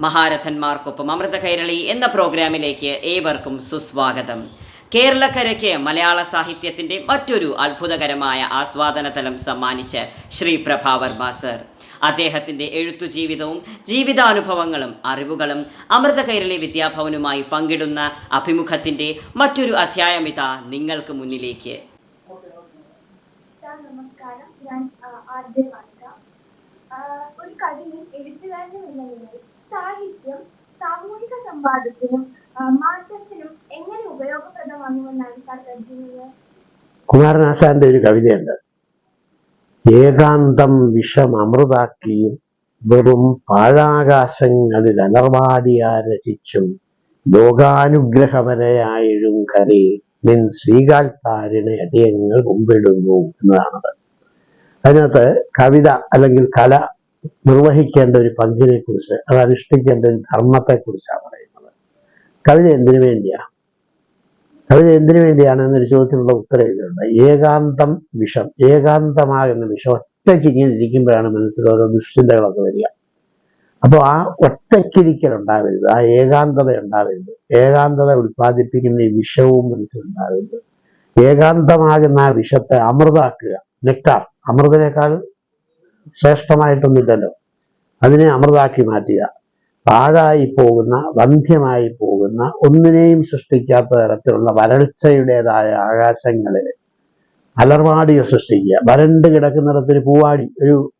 മഹാരഥന്മാർക്കൊപ്പം അമൃത കൈരളി എന്ന പ്രോഗ്രാമിലേക്ക് ഏവർക്കും സുസ്വാഗതം. കേരളക്കരയ്ക്ക് മലയാള സാഹിത്യത്തിന്റെ മറ്റൊരു അത്ഭുതകരമായ ആസ്വാദനതലം സമ്മാനിച്ച് ശ്രീ പ്രഭാവർമ്മ സർ. അദ്ദേഹത്തിന്റെ എഴുത്തു ജീവിതവും ജീവിതാനുഭവങ്ങളും അറിവുകളും അമൃത കൈരളി വിദ്യാഭവനുമായി പങ്കിടുന്ന അഭിമുഖത്തിന്റെ മറ്റൊരു അധ്യായമിത നിങ്ങൾക്ക് മുന്നിലേക്ക്. നമസ്കാരം. ഞാൻ ഒരു കവിയും എഴുത്തുകാരനും എന്ന നിലയിൽ സാഹിത്യം സാമൂഹിക സംവാദത്തിനും മാറ്റത്തിനും എങ്ങനെ ഉപയോഗപ്രദമാകുമെന്നാണ് സാർ കരുതുന്നത്? കുമാരനാശാന്റെ ഒരു കവിതയുണ്ട്. ഏകാന്തം വിഷം അമൃതാക്കിയും വെറും പാഴാകാശങ്ങളിൽ അലർവാടിയാ രചിച്ചും ലോകാനുഗ്രഹമനയായിഴും കരി നിൻ ശ്രീകാൽത്താരിനെ അടിയങ്ങൾ കുമ്പിടുന്നു എന്നതാണത്. അതിനകത്ത് കവിത അല്ലെങ്കിൽ കല നിർവഹിക്കേണ്ട ഒരു പങ്കിനെ കുറിച്ച് അത് അനുഷ്ഠിക്കേണ്ട ഒരു ധർമ്മത്തെ കുറിച്ചാണ് പറയുന്നത്. കവിത എന്തിനു വേണ്ടിയാ? കവിത എന്തിനു വേണ്ടിയാണ് എന്നൊരു ചോദ്യത്തിനുള്ള ഉത്തരം ഇതിലുണ്ട് ഏകാന്തം വിഷം ഏകാന്തമാകുന്ന വിഷം ഒറ്റയ്ക്ക് ഇങ്ങനെ ഇരിക്കുമ്പോഴാണ് മനസ്സിൽ ഓരോ ദുഷ്ചിന്തകളൊക്കെ വരിക. അപ്പോൾ ആ ഒറ്റയ്ക്കിരിക്കൽ ഉണ്ടാവരുത് ആ ഏകാന്തത ഉണ്ടാവരുത്. ഏകാന്തത ഉൽപ്പാദിപ്പിക്കുന്ന ഈ വിഷവും മനസ്സിലുണ്ടാവരുത് ഏകാന്തമാകുന്ന ആ വിഷത്തെ അമൃതാക്കുക നെക്ടാർ അമൃതിനേക്കാൾ ശ്രേഷ്ഠമായിട്ടൊന്നുമില്ലല്ലോ. അതിനെ അമൃതാക്കി മാറ്റുക. പാഴായി പോകുന്ന വന്ധ്യമായി പോകുന്ന ഒന്നിനെയും സൃഷ്ടിക്കാത്ത തരത്തിലുള്ള വരൾച്ചയുടേതായ ആകാശങ്ങളിൽ അലർവാടിയെ സൃഷ്ടിക്കുക. വരണ്ട് കിടക്കുന്നിടത്തൊരു പൂവാടി ഒരു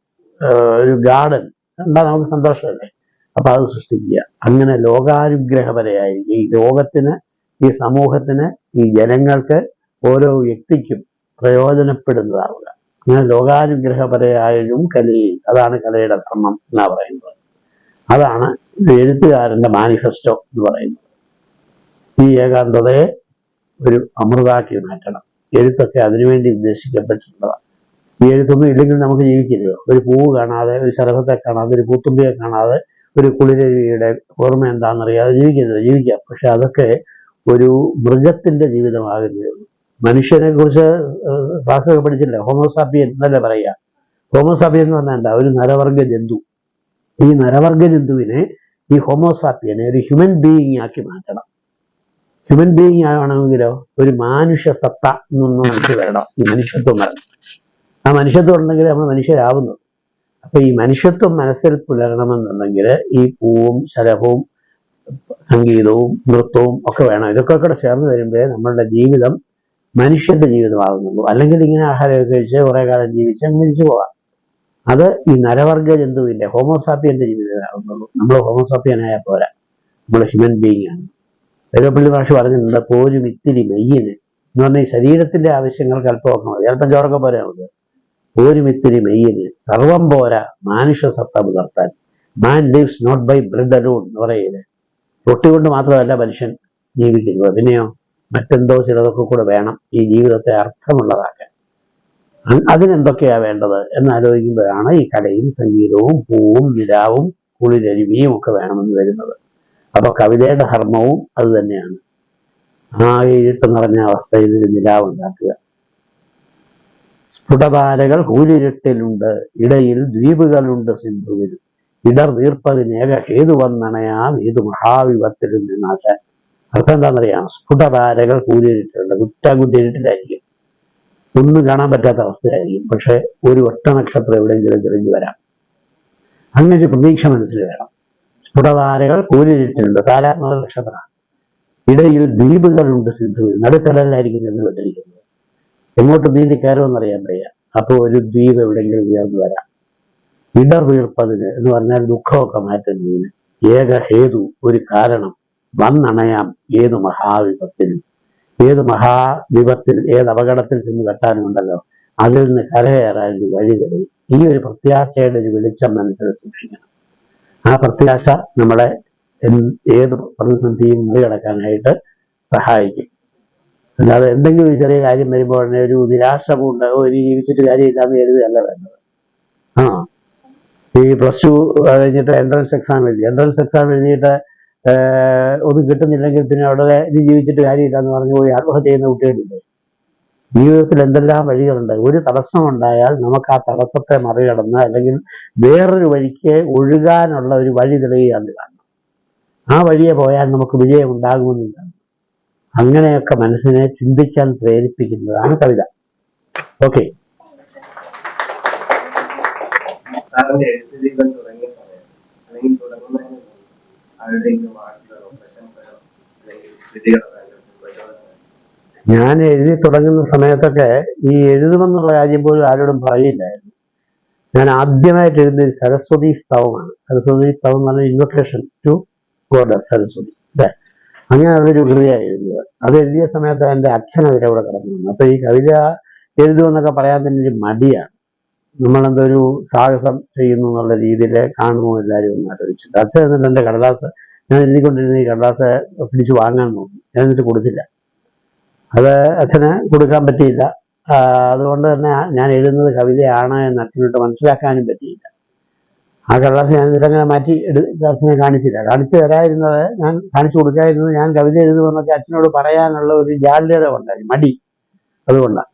ഒരു ഗാർഡൻ. എന്താ നമുക്ക് സന്തോഷമല്ലേ? അപ്പൊ അത് സൃഷ്ടിക്കുക. അങ്ങനെ ലോകാനുഗ്രഹപരയായിരിക്കും ഈ ലോകത്തിന് ഈ സമൂഹത്തിന് ഈ ജനങ്ങൾക്ക് ഓരോ വ്യക്തിക്കും പ്രയോജനപ്പെടുന്നതാവുക. അങ്ങനെ ലോകാനുഗ്രഹപരയായും കലി അതാണ് കലയുടെ ധർമ്മം എന്നാ പറയുന്നത്. അതാണ് എഴുത്തുകാരന്റെ മാനിഫെസ്റ്റോ എന്ന് പറയുന്നത്. ഈ ഏകാന്തതയെ ഒരു അമൃതാക്കി മാറ്റണം. എഴുത്തൊക്കെ അതിനുവേണ്ടി ഉദ്ദേശിക്കപ്പെട്ടിട്ടുള്ളതാണ്. ഈ എഴുത്തൊന്നും ഇല്ലെങ്കിൽ നമുക്ക് ജീവിക്കില്ലയോ? ഒരു പൂവ് കാണാതെ ഒരു ശലഭത്തെ കാണാതെ ഒരു പൂത്തുമ്പിയെ കാണാതെ ഒരു കുളിരവിയുടെ ഓർമ്മ എന്താണെന്നറിയാതെ ജീവിക്കുന്നില്ല. ജീവിക്കാം. പക്ഷെ അതൊക്കെ ഒരു മൃഗത്തിന്റെ ജീവിതമാകുന്നേ ഉള്ളൂ. മനുഷ്യനെ കുറിച്ച് ക്ലാസ്സൊക്കെ പഠിച്ചില്ല ഹോമോസാപ്പിയൻ എന്നല്ലേ പറയുക. ഹോമോസാപ്പിയൻ എന്ന് പറഞ്ഞാൽ ഒരു നരവർഗ ജന്തു. ഈ നരവർഗ ജന്തുവിനെ ഈ ഹോമോസാപ്പിയനെ ഒരു ഹ്യൂമൻ ബീയിങ് ആക്കി മാറ്റണം. ഹ്യൂമൻ ബീയിങ് ആവണമെങ്കിലോ ഒരു മാനുഷ്യ സത്ത എന്നൊന്നും നമുക്ക് വരണം. ഈ മനുഷ്യത്വം വരണം ആ മനുഷ്യത്വം ഉണ്ടെങ്കിൽ നമ്മൾ മനുഷ്യരാവുന്നു. അപ്പൊ ഈ മനുഷ്യത്വം മനസ്സിൽ പുലരണമെന്നുണ്ടെങ്കിൽ ഈ പൂവും ശലഭവും സംഗീതവും നൃത്തവും ഒക്കെ വേണം. ഇതൊക്കെ കൂടെ ചേർന്ന് വരുമ്പോഴേ നമ്മളുടെ ജീവിതം മനുഷ്യന്റെ ജീവിതമാകുന്നുള്ളൂ. അല്ലെങ്കിൽ ഇങ്ങനെ ആഹാരം കഴിച്ച് കുറേ കാലം ജീവിച്ച് മരിച്ചു പോവാം അത് ഈ നരവർഗ ജന്തുവിന്റെ ഹോമോസാപ്പിയന്റെ ജീവിതമാകുന്നുള്ളൂ നമ്മൾ ഹോമോസാപ്പിയനായ പോരാ. നമ്മൾ ഹ്യൂമൻ ബീങ് ആണ്. വേരപ്പള്ളി ഭാഷ പറഞ്ഞിട്ടുണ്ട് പോരും ഇത്തിരി മെയ്യിന്. എന്ന് പറഞ്ഞാൽ ഈ ശരീരത്തിന്റെ ആവശ്യങ്ങൾക്ക് അല്പമൊക്കെ മതി. അല്പം ചോറൊക്കെ പോരാ നമുക്ക്? പോരും ഇത്തിരി മെയ്യിന്. സർവം പോരാ. മാനുഷ്യ സത്ത പുലർത്താൻ. Man lives not by bread alone എന്ന് പറയുന്നത്. റൊട്ടി കൊണ്ട് മാത്രമല്ല മനുഷ്യൻ ജീവിക്കുന്നത്. പിന്നെയോ? മറ്റെന്തോ ചിലതൊക്കെ കൂടെ വേണം ഈ ജീവിതത്തെ അർത്ഥമുള്ളതാക്കാൻ. അതിനെന്തൊക്കെയാ വേണ്ടത് എന്നാലോചിക്കുമ്പോഴാണ് ഈ കലയും സംഗീതവും പൂവും നിലാവും കുളിരരുവിയും ഒക്കെ വേണമെന്ന് വരുന്നത്. അപ്പൊ കവിതയുടെ ധർമ്മവും അത് തന്നെയാണ്. ആകെ ഇരുട്ട് നിറഞ്ഞ അവസ്ഥയിൽ ഒരു നിലാവ് ഉണ്ടാക്കുക. സ്ഫുടതാരകൾ കൂലിരുട്ടിലുണ്ട് ഇടയിൽ ദ്വീപുകളുണ്ട് സിന്ധുവിൽ. ഇടർ നീർപ്പതിനേക ഹേതു വന്നണയാം ഏതു മഹാവിപത്തിലും നിന്നാശാൻ. അർത്ഥം എന്താണെന്നറിയാം സ്ഫുടധാരകൾ കൂടിയിട്ടുണ്ട് കുറ്റ കുറ്റാകുറ്റിരുട്ടിലായിരിക്കും ഒന്നും കാണാൻ പറ്റാത്ത അവസ്ഥയായിരിക്കും പക്ഷെ ഒരു ഒറ്റ നക്ഷത്രം എവിടെയെങ്കിലും തിരിഞ്ഞു വരാം. അങ്ങനെ ഒരു പ്രതീക്ഷ മനസ്സിൽ വേണം. സ്ഫുടധാരകൾ കൂലിയിട്ടുണ്ട് കാലാത്മക നക്ഷത്രമാണ് ഇടയിൽ ദ്വീപുകളുണ്ട് സിദ്ധു നടുക്കടലിലായിരിക്കും ചെന്ന് വിട്ടിരിക്കുന്നത് എങ്ങോട്ട് നീന്തി കയറുമെന്നറിയാൻ വയ്യ. അപ്പോൾ ഒരു ദ്വീപ് എവിടെയെങ്കിലും ഉയർന്നു വരാം. ഇടർ വീർപ്പതിന് എന്ന് പറഞ്ഞാൽ ദുഃഖമൊക്കെ മാറ്റുന്നതിന് ഏക ഹേതു ഒരു കാരണം. വന്നണയാം ഏത് മഹാവിപത്തിനും. ഏത് മഹാവിപത്തിൽ ഏത് അപകടത്തിൽ ചെന്ന് കെട്ടാനുണ്ടല്ലോ അതിൽ നിന്ന് കരകയറാൻ ഒരു വഴി തെളിയും ഈ ഒരു പ്രത്യാശയുടെ ഒരു വെളിച്ചം മനസ്സിൽ സൂക്ഷിക്കണം. ആ പ്രത്യാശ നമ്മളെ ഏത് പ്രതിസന്ധിയും മറികടക്കാനായിട്ട് സഹായിക്കും. അല്ലാതെ എന്തെങ്കിലും ഒരു ചെറിയ കാര്യം വരുമ്പോൾ ഒരു നിരാശ കൊണ്ട് ഇനി ജീവിച്ചിട്ട് കാര്യമില്ലാന്ന് കരുതുകയല്ല വേണ്ടത്. ആ. ഈ പ്ലസ് ടു കഴിഞ്ഞിട്ട് എൻട്രൻസ് എക്സാം എഴുതി. എൻട്രൻസ് എക്സാം എഴുതിയിട്ട് ഒന്നും കിട്ടുന്നില്ലെങ്കിൽ പിന്നെ അവിടെ ജീവിച്ചിട്ട് കാര്യമില്ല എന്ന് പറഞ്ഞു പോയി ആത്മഹത്യ ചെയ്യുന്ന കുട്ടികളുണ്ട്. ജീവിതത്തിൽ എന്തെല്ലാം വഴികളുണ്ട്. ഒരു തടസ്സം ഉണ്ടായാൽ നമുക്ക് ആ തടസ്സത്തെ മറികടന്ന് അല്ലെങ്കിൽ വേറൊരു വഴിക്ക് ഒഴുകാനുള്ള ഒരു വഴി തെളിയുകയാണ് കാണണം ആ വഴിയെ പോയാൽ നമുക്ക് വിജയം ഉണ്ടാകുമെന്നില്ല അങ്ങനെയൊക്കെ മനസ്സിനെ ചിന്തിക്കാൻ പ്രേരിപ്പിക്കുന്നതാണ് കവിത. ഓക്കെ. അല്ലെങ്കിൽ തുടങ്ങുന്നതിന് ഞാൻ എഴുതി തുടങ്ങുന്ന സമയത്തൊക്കെ ഈ എഴുതുമെന്നുള്ള കാര്യം പോലും ആരോടും പറയില്ലായിരുന്നു. ഞാൻ ആദ്യമായിട്ട് ഒരു സരസ്വതി സ്തവമാണ്. സരസ്വതി സ്തവം എന്ന് പറഞ്ഞാൽ ഇൻവൊക്കേഷൻ ടു ഗോഡ് സരസ്വതി. അല്ലേ അങ്ങനെ അതൊരു കൃതിയാണ് എഴുതിയത്. അത് എഴുതിയ സമയത്ത് എന്റെ അച്ഛൻ അതിന്റെ കൂടെ കടന്നു അപ്പൊ ഈ കവിത എഴുതുമെന്നൊക്കെ പറയാൻ തന്നെ ഒരു മടിയാണ്. നമ്മളെന്തോ ഒരു സാഹസം ചെയ്യുന്നു എന്നുള്ള രീതിയിൽ കാണുമോ എല്ലാവരും ഒന്ന് ആലോചിച്ചിട്ട്. അച്ഛൻ എന്നിട്ട് എന്റെ കടലാസ് ഞാൻ എഴുതിക്കൊണ്ടിരുന്ന ഈ കടലാസ് പിടിച്ച് വാങ്ങാൻ നോക്കി. ഞാൻ എന്നിട്ട് കൊടുത്തില്ല. അത് അച്ഛന് കൊടുക്കാൻ പറ്റിയില്ല. അതുകൊണ്ട് തന്നെ ഞാൻ എഴുതുന്നത് കവിതയാണ് എന്ന് അച്ഛനോട്ട് മനസ്സിലാക്കാനും പറ്റിയില്ല. ആ കടലാസ് ഞാൻ ഇതിലങ്ങനെ മാറ്റി എടു അച്ഛനെ കാണിച്ചില്ല. കാണിച്ചു തരാതിരുന്നത് ഞാൻ കാണിച്ചു കൊടുക്കാതിരുന്നത് ഞാൻ കവിത എഴുതുമെന്നൊക്കെ അച്ഛനോട് പറയാനുള്ള ഒരു ജാള്യത ഉണ്ടായി മടി. അതുകൊണ്ടാണ്.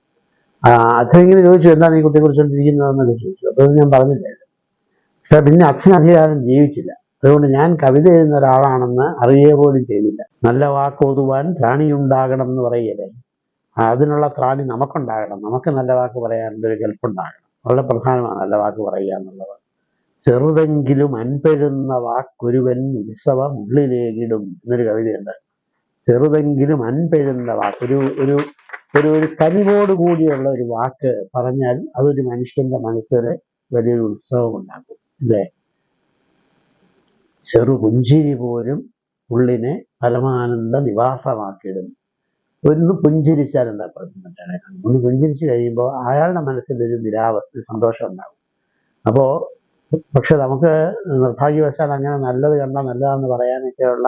ആ, അച്ഛനിങ്ങനെ ചോദിച്ചു എന്താ നീ കുട്ടിയെ കുറിച്ചോണ്ടിരിക്കുന്നതെന്നൊക്കെ ചോദിച്ചു. അപ്പൊ ഞാൻ പറഞ്ഞില്ല. പക്ഷെ പിന്നെ അച്ഛൻ അധികാരം ജീവിച്ചില്ല. അതുകൊണ്ട് ഞാൻ കവിത എഴുതുന്ന ഒരാളാണെന്ന് അറിയുക പോലും ചെയ്തില്ല നല്ല വാക്കോതുവാൻ ത്രാണിയുണ്ടാകണം എന്ന് പറയല്ലേ? അതിനുള്ള ത്രാണി നമുക്കുണ്ടാകണം. നമുക്ക് നല്ല വാക്ക് പറയാനുള്ള ഒരു കെൽപ്പുണ്ടാകണം വളരെ പ്രധാനമാണ് നല്ല വാക്ക് പറയുക എന്നുള്ളത്. ചെറുതെങ്കിലും അൻപെഴുന്ന വാക്കൊരുവൻ ഉത്സവം ഉള്ളിലേകിടും എന്നൊരു കവിതയുണ്ട്. ചെറുതെങ്കിലും അൻപെഴുന്ന വാക്ക് ഒരു ഒരു ഒരു ഒരു കനിവോട് കൂടിയുള്ള ഒരു വാക്ക് പറഞ്ഞാൽ അതൊരു മനുഷ്യന്റെ മനസ്സിൽ വലിയൊരു ഉത്സവം ഉണ്ടാക്കും അല്ലേ? ചെറു പുഞ്ചിരി പോലും ഉള്ളിനെ പരമാനന്ദ നിവാസമാക്കിയിടും. ഒന്ന് പുഞ്ചിരിച്ചാൽ എന്താ കുഴപ്പമില്ല ഒന്ന് പുഞ്ചിരിച്ചു കഴിയുമ്പോൾ അയാളുടെ മനസ്സിൽ ഒരു നിരാവ് ഒരു സന്തോഷം ഉണ്ടാകും അപ്പോൾ പക്ഷെ നമുക്ക് നിർഭാഗ്യവശാൽ അങ്ങനെ നല്ലത് കണ്ടാൽ നല്ലതാന്ന് പറയാനൊക്കെയുള്ള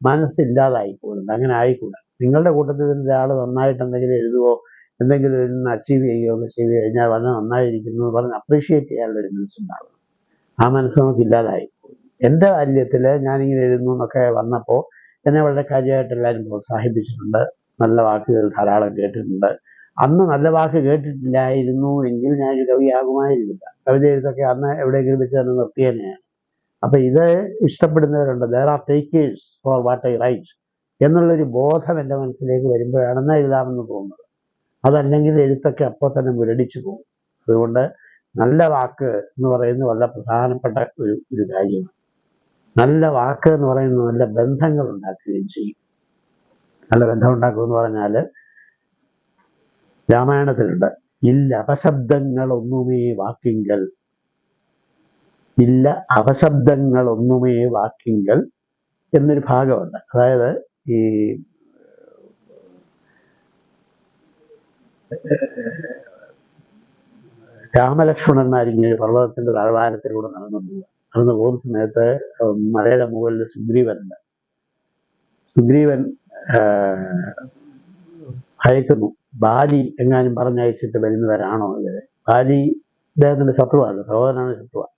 മനസ്സില്ലാതായി പോകുന്നുണ്ട് അങ്ങനെ ആയിക്കൂടാ. നിങ്ങളുടെ കൂട്ടത്തിൽ നിന്ന് ഒരാൾ നന്നായിട്ട് എന്തെങ്കിലും എഴുതുവോ എന്തെങ്കിലും ഒന്ന് അച്ചീവ് ചെയ്യുകയോ ഒക്കെ ചെയ്ത് കഴിഞ്ഞാൽ വളരെ നന്നായിരിക്കുന്നു എന്ന് പറഞ്ഞ് അപ്രീഷിയേറ്റ് ചെയ്യാനുള്ള ഒരു മനസ്സുണ്ടാകും ആ മനസ്സ് നമുക്ക് ഇല്ലാതായി എന്റെ ബാല്യത്തിൽ ഞാനിങ്ങനെ എഴുതുന്നു എന്നൊക്കെ വന്നപ്പോൾ എന്നെ വളരെ കാര്യമായിട്ട് എല്ലാവരും പ്രോത്സാഹിപ്പിച്ചിട്ടുണ്ട്. നല്ല വാക്കുകൾ ധാരാളം കേട്ടിട്ടുണ്ട്. അന്ന് നല്ല വാക്ക് കേട്ടിട്ടില്ലായിരുന്നു എങ്കിൽ ഞാനൊരു കവിയാകുമായിരുന്നില്ല. കവിത എഴുത്തൊക്കെ അന്ന് എവിടെയെങ്കിലും വെച്ച് തന്നെ നിർത്തിയതന്നെയാണ് അപ്പൊ ഇത് ഇഷ്ടപ്പെടുന്നവരുണ്ട്. There are takers for what I write എന്നുള്ളൊരു ബോധം എന്റെ മനസ്സിലേക്ക് വരുമ്പോഴാണെന്ന് എഴുതാമെന്ന് തോന്നുന്നത്. അതല്ലെങ്കിൽ എഴുത്തൊക്കെ അപ്പോൾ തന്നെ മുരടിച്ചു പോകും. അതുകൊണ്ട് നല്ല വാക്ക് എന്ന് പറയുന്നത് വളരെ പ്രധാനപ്പെട്ട ഒരു ഒരു കാര്യമാണ്. നല്ല വാക്ക് എന്ന് പറയുന്നത് നല്ല ബന്ധങ്ങൾ ഉണ്ടാക്കുകയും ചെയ്യും. നല്ല ബന്ധം ഉണ്ടാക്കുക എന്ന് പറഞ്ഞാൽ രാമായണത്തിലുണ്ട്. ഇല്ല അപശബ്ദങ്ങളൊന്നുമേ വാക്കിങ്കൽ. ഇല്ല അപശബ്ദങ്ങളൊന്നുമേ വാക്കിങ്കൽ എന്നൊരു ഭാഗമുണ്ട്. അതായത് ഈ രാമലക്ഷ്മണന്മാരിങ്ങനെ പർവതത്തിന്റെ താഴ്വാരത്തിലൂടെ നടന്നു നടന്നു പോകുന്ന സമയത്ത് മലയുടെ മുകളിൽ സുഗ്രീവനുണ്ട്. സുഗ്രീവൻ അയക്കുന്നു ബാലി എങ്ങാനും പറഞ്ഞയച്ചിട്ട് വരുന്നവരാണോ ഇവർ? ബാലി ഇദ്ദേഹത്തിന്റെ ശത്രുവാണ് സഹോദരനാണ് ശത്രുവാണ്.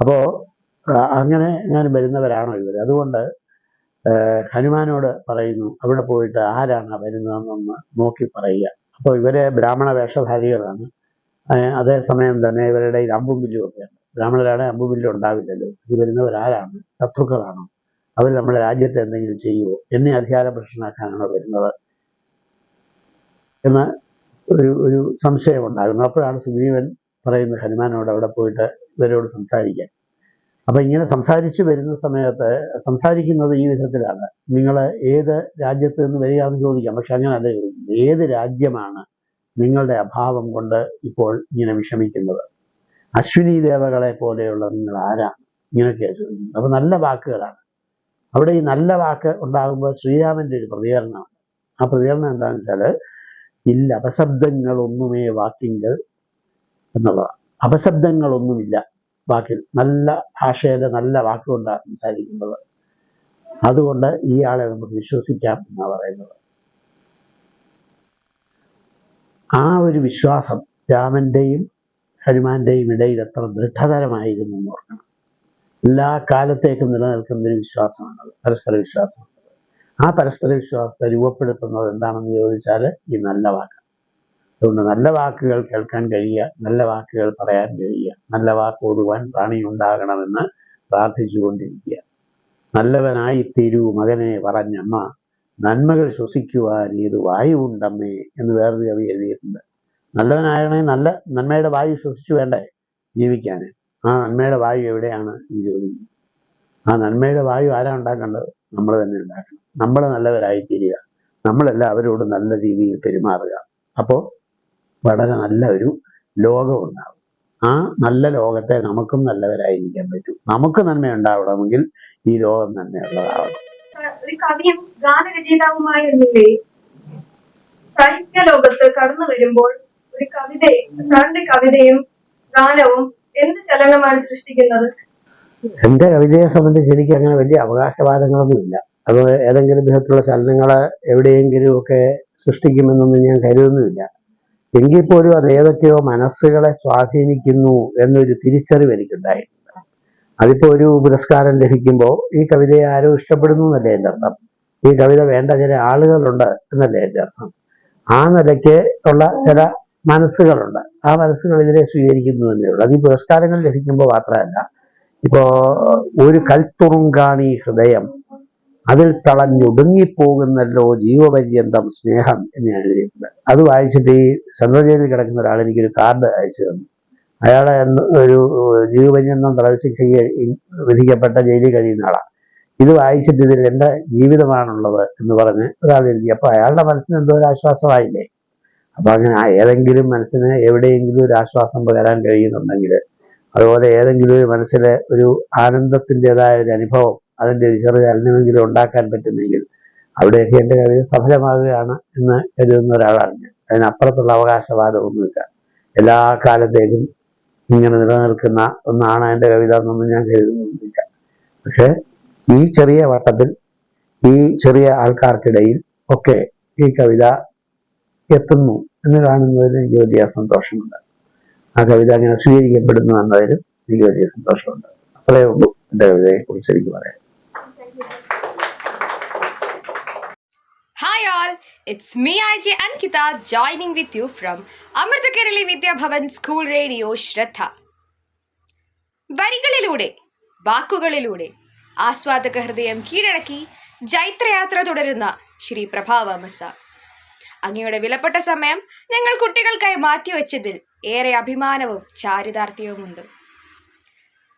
അപ്പോ അങ്ങനെ എങ്ങാനും വരുന്നവരാണോ ഇവർ അതുകൊണ്ട് ഹനുമാനോട് പറയുന്നു അവിടെ പോയിട്ട് ആരാണ് വരുന്നതെന്നൊന്ന് നോക്കി പറയുക. അപ്പോൾ ഇവരെ ബ്രാഹ്മണ വേഷധാരികളാണ്. അതേസമയം തന്നെ ഇവരുടെ അമ്പും വില്ലും ഒക്കെയാണ് ബ്രാഹ്മണരാണ് അമ്പും വില്ലും ഉണ്ടാവില്ലല്ലോ. ഇത് വരുന്നവരാരാണ്? ശത്രുക്കളാണോ? അവർ നമ്മുടെ രാജ്യത്തെ എന്തെങ്കിലും ചെയ്യുമോ എന്നെ അധികാര പ്രശ്നമാക്കാനാണോ വരുന്നത്? എന്ന് ഒരു ഒരു സംശയം ഉണ്ടാകുന്നു അപ്പോഴാണ് സുഗ്രീവൻ പറയുന്നത് ഹനുമാനോട് അവിടെ പോയിട്ട് ഇവരോട് സംസാരിക്കാൻ. അപ്പൊ ഇങ്ങനെ സംസാരിച്ചു വരുന്ന സമയത്ത് സംസാരിക്കുന്നത് ഈ വിധത്തിലാണ്. നിങ്ങൾ ഏത് രാജ്യത്ത് നിന്ന് വരിക എന്ന് ചോദിക്കാം. പക്ഷെ അങ്ങനല്ല ഏത് രാജ്യമാണ് നിങ്ങളുടെ അഭാവം കൊണ്ട് ഇപ്പോൾ ഇങ്ങനെ വിഷമിക്കുന്നത്? അശ്വിനി ദേവകളെ പോലെയുള്ള നിങ്ങൾ ആരാണ്? ഇങ്ങനെയൊക്കെയാണ് ചോദിക്കുന്നത്. അപ്പൊ നല്ല വാക്കുകളാണ്. അവിടെ ഈ നല്ല വാക്ക് ഉണ്ടാകുമ്പോൾ ശ്രീരാമന്റെ ഒരു പ്രതികരണമാണ് ആ പ്രതികരണം എന്താണെന്ന് വെച്ചാൽ ഇല്ല അപശബ്ദങ്ങളൊന്നുമേ വാക്കിങ്കൽ എന്നുള്ളതാണ്. അപശബ്ദങ്ങളൊന്നുമില്ല. വാക്കിൽ നല്ല ഭാഷയിൽ നല്ല വാക്കുകൊണ്ടാണ് സംസാരിക്കുന്നത്. അതുകൊണ്ട് ഈ ആളെ നമുക്ക് വിശ്വസിക്കാം എന്നാണ് പറയുന്നത്. ആ ഒരു വിശ്വാസം രാമന്റെയും ഹനുമാന്റെയും ഇടയിൽ എത്ര ദൃഢതരമായിരുന്നു എന്ന് ഓർക്കണം. എല്ലാ കാലത്തേക്കും നിലനിൽക്കുന്ന ഒരു വിശ്വാസമാണത് പരസ്പര വിശ്വാസമാണത്. ആ പരസ്പര വിശ്വാസത്തെ രൂപപ്പെടുത്തുന്നത് എന്താണെന്ന് ചോദിച്ചാൽ ഈ നല്ല വാക്ക് അതുകൊണ്ട് നല്ല വാക്കുകൾ കേൾക്കാൻ കഴിയുക നല്ല വാക്കുകൾ പറയാൻ കഴിയുക നല്ല വാക്ക് ഓടുവാൻ പ്രാണി ഉണ്ടാകണമെന്ന് പ്രാർത്ഥിച്ചുകൊണ്ടിരിക്കുക. നല്ലവനായി തീരൂ മകനെ പറഞ്ഞമ്മ നന്മകൾ ശ്വസിക്കുവാൻ ഏത് വായുവുണ്ടമ്മേ? എന്ന് വേറൊരു കവി എഴുതിയിട്ടുണ്ട്. നല്ലവനായണേ നല്ല നന്മയുടെ വായു ശ്വസിച്ചു വേണ്ടേ ജീവിക്കാൻ ആ നന്മയുടെ വായു എവിടെയാണ് ഈ ജോലി? ആ നന്മയുടെ വായു ആരാ ഉണ്ടാക്കേണ്ടത്? നമ്മൾ തന്നെ ഉണ്ടാക്കണം. നമ്മൾ നല്ലവരായി തീരുക. നമ്മളെല്ലാം അവരോട് നല്ല രീതിയിൽ പെരുമാറുക. അപ്പോൾ വളരെ നല്ല ഒരു ലോകം ഉണ്ടാവും. ആ നല്ല ലോകത്തെ നമുക്കും നല്ലവരായിരിക്കാൻ പറ്റും. നമുക്ക് നന്മ ഉണ്ടാവണമെങ്കിൽ ഈ ലോകം നന്മയുള്ളതാവണം. ഒരു കവിയും ഗാനരചയിതാവുമായ ഒരു നിലയിൽ സാഹിത്യ ലോകത്ത് കടന്നു വരുമ്പോൾ ഒരു കവിതയെ സാറിന്റെ കവിതയും ഗാനവും എന്ത് ചലനമാണ് സൃഷ്ടിക്കുന്നത്? എന്റെ കവിതയെ സംബന്ധിച്ച് എനിക്ക് അങ്ങനെ വലിയ അവകാശവാദങ്ങളൊന്നുമില്ല. അത് ഏതെങ്കിലും വിധത്തിലുള്ള ചലനങ്ങൾ എവിടെയെങ്കിലും ഒക്കെ സൃഷ്ടിക്കുമെന്നൊന്നും ഞാൻ കരുതുന്നുമില്ല. എങ്കിൽ പോലും അത് ഏതൊക്കെയോ മനസ്സുകളെ സ്വാധീനിക്കുന്നു എന്നൊരു തിരിച്ചറിവ് എനിക്കുണ്ടായിട്ടുണ്ട്. അതിപ്പോ ഒരു പുരസ്കാരം ലഭിക്കുമ്പോൾ ഈ കവിതയെ ആരോ ഇഷ്ടപ്പെടുന്നു എന്നല്ലേ എന്റെ അർത്ഥം? ഈ കവിത വേണ്ട ചില ആളുകളുണ്ട് എന്നല്ലേ എന്റെ അർത്ഥം? ആ നിലയ്ക്ക് ഉള്ള ചില മനസ്സുകളുണ്ട്. ആ മനസ്സുകൾ ഇതിനെ സ്വീകരിക്കുന്നു എന്നേ ഉള്ളൂ. അത് ഈ പുരസ്കാരങ്ങൾ ലഭിക്കുമ്പോൾ മാത്രമല്ല ഇപ്പോ ഒരു കൽത്തുറുങ്കാണി ഹൃദയം അതിൽ തളഞ്ഞൊടുങ്ങിപ്പോകുന്നല്ലോ ജീവപര്യന്തം സ്നേഹം എന്ന് ഞാൻ എഴുതിയിട്ടുണ്ട്. അത് വായിച്ചിട്ട് ഈ സെൻട്രൽ ജയിലിൽ കിടക്കുന്ന ഒരാൾ എനിക്കൊരു കാർഡ് അയച്ചു തന്നു. അയാളെ ഒരു ജീവപര്യന്തം തടവ് വിധിക്കപ്പെട്ട ജയിലിൽ കഴിയുന്ന ആളാണ് ഇത് വായിച്ചിട്ട് ഇതിൽ എന്റെ ജീവിതമാണുള്ളത് എന്ന് പറഞ്ഞ് ഒരാൾ എഴുതി. അപ്പൊ അയാളുടെ മനസ്സിന് എന്തോ ഒരു ആശ്വാസമായില്ലേ? അപ്പൊ അങ്ങനെ ഏതെങ്കിലും മനസ്സിന് എവിടെയെങ്കിലും ഒരു ആശ്വാസം പകരാൻ കഴിയുന്നുണ്ടെങ്കിൽ അതുപോലെ ഏതെങ്കിലും ഒരു മനസ്സിലെ ഒരു ആനന്ദത്തിന്റെതായ ഒരു അനുഭവം അതിന്റെ ഒരു ചെറിയ ചലനമെങ്കിലും ഉണ്ടാക്കാൻ പറ്റുന്നെങ്കിൽ അവിടെയൊക്കെ എന്റെ കവിത സഫലമാകുകയാണ് എന്ന് കരുതുന്ന ഒരാളാണ് ഞാൻ അതിനപ്പുറത്തുള്ള അവകാശവാദമൊന്നുമില്ല. എല്ലാ കാലത്തേക്കും ഇങ്ങനെ നിലനിൽക്കുന്ന ഒന്നാണ് എന്റെ കവിത എന്നൊന്നും ഞാൻ കരുതുന്നില്ല പക്ഷെ ഈ ചെറിയ വട്ടത്തിൽ ഈ ചെറിയ ആൾക്കാർക്കിടയിൽ ഒക്കെ ഈ കവിത എത്തുന്നു എന്ന് കാണുന്നതിൽ എനിക്ക് വലിയ സന്തോഷമുണ്ട്. ആ കവിത അങ്ങനെ സ്വീകരിക്കപ്പെടുന്നു എന്നതിലും എനിക്ക് വലിയ സന്തോഷമുണ്ട്. അത്രയേ ഉള്ളൂ എന്റെ കവിതയെ കുറിച്ച് എനിക്ക് പറയാൻ. Hi all it's me RJ Ankita joining with you from Kerali Vidya Bhavan School Radio Shraddha. വരികളിലൂടെ വാക്കുകളിലൂടെ ആസ്വാദക ഹൃദയം കീഴടക്കി ജൈത്രയാത്ര തുടരുന്ന ശ്രീ പ്രഭാവമസ അങ്ങയുടെ വിലപ്പെട്ട സമയം ഞങ്ങൾ കുട്ടികൾക്കായി മാറ്റിവെച്ചതിൽ ഏറെ അഭിമാനവും ചാരിതാർത്ഥ്യവുമുണ്ട്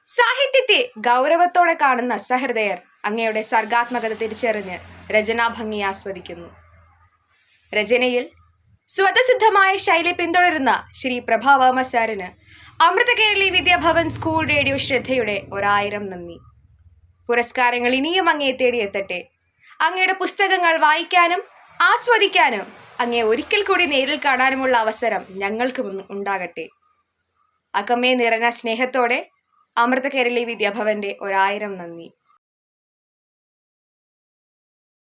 സാഹിത്യത്തെ ഗൗരവത്തോടെ കാണുന്ന സഹൃദയർ അങ്ങയുടെ സർഗാത്മകത തിരിച്ചറിഞ്ഞ് രചനാഭംഗി ആസ്വദിക്കുന്നു. രചനയിൽ സ്വതസിദ്ധമായ ശൈലി പിന്തുടരുന്ന ശ്രീ പ്രഭാവർമ്മ സാറിന് അമൃത കേരളി വിദ്യാഭവൻ സ്കൂൾ റേഡിയോ ശ്രദ്ധയുടെ ഒരായിരം നന്ദി. പുരസ്കാരങ്ങൾ ഇനിയും അങ്ങയെ തേടിയെത്തട്ടെ അങ്ങയുടെ പുസ്തകങ്ങൾ വായിക്കാനും ആസ്വദിക്കാനും അങ്ങേ ഒരിക്കൽ കൂടി നേരിൽ കാണാനുമുള്ള അവസരം ഞങ്ങൾക്ക് ഉണ്ടാകട്ടെ. അകമേ നിറഞ്ഞ സ്നേഹത്തോടെ അമൃത കേരളി വിദ്യാഭവന്റെ ഒരായിരം നന്ദി.